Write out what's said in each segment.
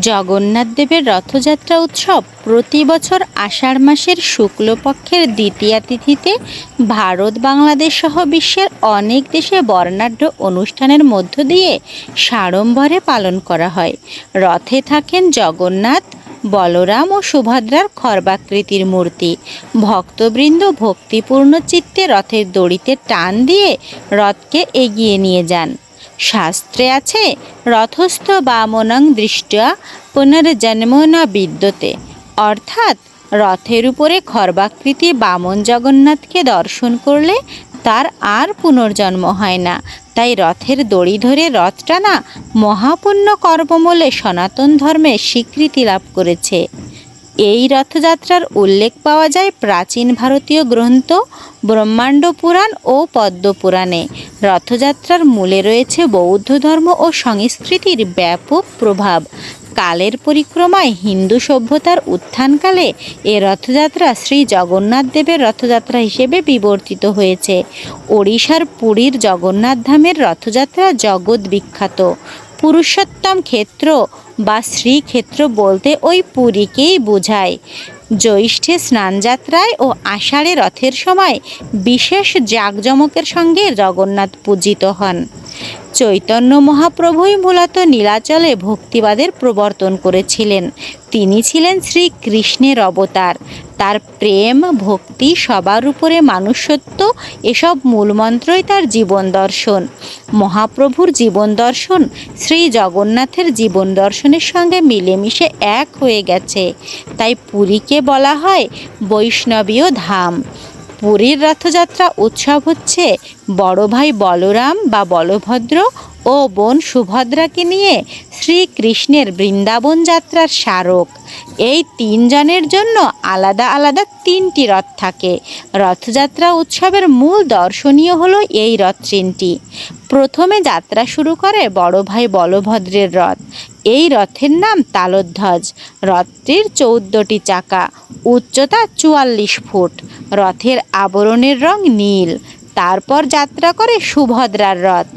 জগন্নাথ দেবের রথযাত্রা উৎসব প্রতি বছর আষাঢ় মাসের শুক্লপক্ষের দ্বিতীয়া তিথিতে ভারত, বাংলাদেশ সহ বিশ্বের অনেক দেশে বর্ণাঢ্য অনুষ্ঠানের মধ্য দিয়ে সাড়ম্বরে পালন করা হয়। রথে থাকেন জগন্নাথ, বলরাম ও সুভদ্রার খর্বাকৃতির মূর্তি। ভক্তবৃন্দ ভক্তিপূর্ণ চিত্তে রথের দড়িতে টান দিয়ে রথকে এগিয়ে নিয়ে যান। শাস্ত্রে আছে, রথস্থ বামনং দৃষ্টা পুনর্জন্ম না বিদ্যতে। অর্থাৎ, রথের উপরে খর্বাকৃতি বামন জগন্নাথকে দর্শন করলে তার আর পুনর্জন্ম হয় না। তাই রথের দড়ি ধরে রথ টানা মহাপুণ্য কর্মমূলে সনাতন ধর্মের স্বীকৃতি লাভ করেছে। এই রথযাত্রার উল্লেখ পাওয়া যায় প্রাচীন ভারতীয় গ্রন্থ, ব্রহ্মাণ্ড পুরাণ ও পদ্ম পুরাণে। রথযাত্রার মূলে রয়েছে বৌদ্ধ ধর্ম ও সংস্কৃতির ব্যাপক প্রভাব। কালের পরিক্রমায় হিন্দু সভ্যতার উত্থানকালে এ রথযাত্রা শ্রী জগন্নাথ দেবের রথযাত্রা হিসেবে বিবর্তিত হয়েছে। ওড়িশার পুরীর জগন্নাথ ধামের রথযাত্রা জগৎ বিখ্যাত। পুরুষোত্তম ক্ষেত্র বা শ্রীক্ষেত্র বলতে ওই পুরীকেই বোঝায়। জ্যৈষ্ঠে স্নানযাত্রায় ও আষাঢ়ে রথের সময় বিশেষ জাঁকজমকের সঙ্গে জগন্নাথ পূজিত হন। চৈতন্য মহাপ্রভুই মূলত নীলাচলে ভক্তিবাদের প্রবর্তন করেছিলেন। তিনি ছিলেন শ্রীকৃষ্ণের অবতার। তার প্রেম, ভক্তি সবার উপরে মানুষত্ব, এসব মূলমন্ত্রই তার জীবন দর্শন। মহাপ্রভুর জীবন দর্শন শ্রী জগন্নাথের জীবন দর্শনের সঙ্গে মিলেমিশে এক হয়ে গেছে। তাই পুরীকে বলা হয় বৈষ্ণবীয় ধাম। পুরীর রথযাত্রা উৎসব হচ্ছে। বড় ভাই বলরাম বা বলভদ্র ও বোন সুভদ্রাকে নিয়ে শ্রীকৃষ্ণের বৃন্দাবন যাত্রার স্মারক। এই তিনজনের জন্য আলাদা আলাদা তিনটি রথ থাকে। রথযাত্রা উৎসবের মূল দর্শনীয় হলো এই রথ ট্রেনটি। প্রথমে যাত্রা শুরু করে বড় ভাই বলভদ্রের রথ। এই রথের নাম তালধ্বজ। রথটির চৌদ্দটি চাকা, উচ্চতা চুয়াল্লিশ ফুট। রথের আবরণের রং নীল। তারপর যাত্রা করে সুভদ্রার রথ।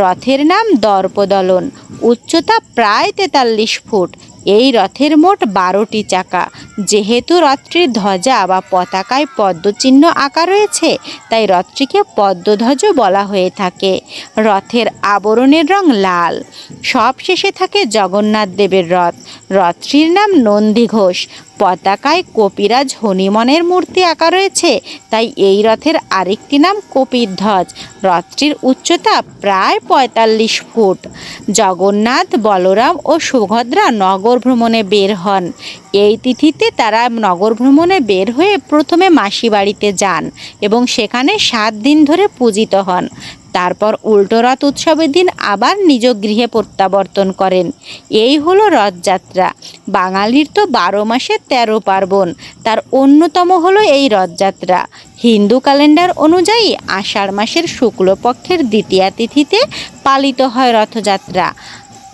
রথের নাম দর্পদলন। উচ্চতা প্রায় তেতাল্লিশ ফুট। এই রথের মোট বারোটি চাকা। যেহেতু রথটির ধ্বজা বা পতাকায় পদ্মচিহ্ন আঁকা রয়েছে, তাই রথটিকে পদ্মধ্বজ বলা হয়ে থাকে। রথের আবরণের রং লাল। সব শেষে থাকে জগন্নাথ দেবের রথ। রথটির নাম নন্দী ঘোষ। পতাকায় কপিরাজ হনিমনের মূর্তি আঁকা রয়েছে, তাই এই রথের আরেকটি নাম কপির ধ্বজ রথটির উচ্চতা প্রায় পঁয়তাল্লিশ ফুট। জগন্নাথ, বলরাম ও সুভদ্রা নগর ভ্রমণে বের হন। এই তিথিতে তারা নগর ভ্রমণে বের হয়ে প্রথমে মাসি বাড়িতে যান এবং সেখানে সাত দিন ধরে পূজিত হন। তারপর উল্টো রথ উৎসবের দিন আবার নিজ গৃহে প্রত্যাবর্তন করেন। এই হলো রথযাত্রা। বাঙালির তো বারো মাসে তেরো পার্বণ। তার অন্যতম হলো এই রথযাত্রা। হিন্দু ক্যালেন্ডার অনুযায়ী আষাঢ় মাসের শুক্লপক্ষের দ্বিতীয়া তিথিতে পালিত হয় রথযাত্রা।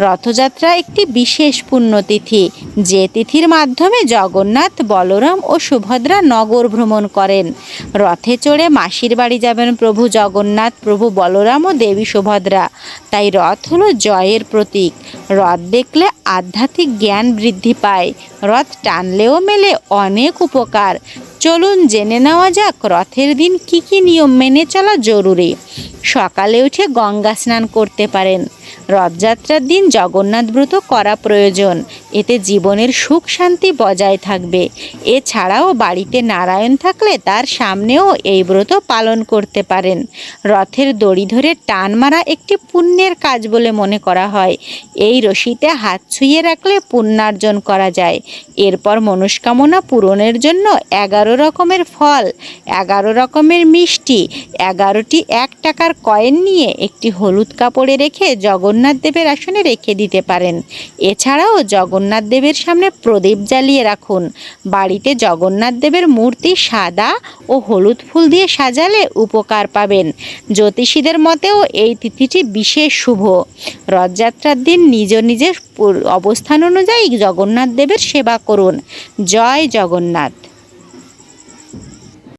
রথযাত্রা একটি বিশেষ পুণ্যতিথি। যে তিথির মাধ্যমে জগন্নাথ, বলরাম ও সুভদ্রা নগর ভ্রমণ করেন। রথে চড়ে মাসির বাড়ি যাবেন প্রভু জগন্নাথ, প্রভু বলরাম ও দেবী সুভদ্রা। তাই রথ হলো জয়ের প্রতীক। রথ দেখলে আধ্যাত্মিক জ্ঞান বৃদ্ধি পায়। রথ টানলেও মেলে অনেক উপকার। চলুন জেনে নেওয়া যাক রথের দিন কি কি নিয়ম মেনে চলা জরুরি। সকালে উঠে গঙ্গা স্নান করতে পারেন। রথযাত্রার দিন জগন্নাথ ব্রত করা প্রয়োজন। এতে জীবনের সুখ শান্তি বজায় থাকবে। এছাড়াও বাড়িতে নারায়ণ থাকলে তার সামনেও এই ব্রত পালন করতে পারেন। রথের দড়ি ধরে টান মারা একটি পুণ্যের কাজ বলে মনে করা হয়। এই রশিতে হাত ছুঁয়ে রাখলে পুণ্যার্জন করা যায়। এরপর মনস্কামনা পূরণের জন্য এগারো রকমের ফল, এগারো রকমের মিষ্টি, এগারোটি এক টাকার কয়েন নিয়ে একটি হলুদ কাপড়ে রেখে জগন্নাথ দেবের আসনে রেখে দিতে পারেন। এছাড়াও জগন্নাথ দেবের সামনে প্রদীপ জ্বালিয়ে রাখুন। বাড়িতে জগন্নাথ দেবের মূর্তি সাদা ও হলুদ ফুল দিয়ে সাজালে উপকার পাবেন। জ্যোতিষীদের মতেও এই তিথিটি বিশেষ শুভ। রথযাত্রার দিন নিজ নিজের অবস্থান অনুযায়ী জগন্নাথ দেবের সেবা করুন। জয় জগন্নাথ।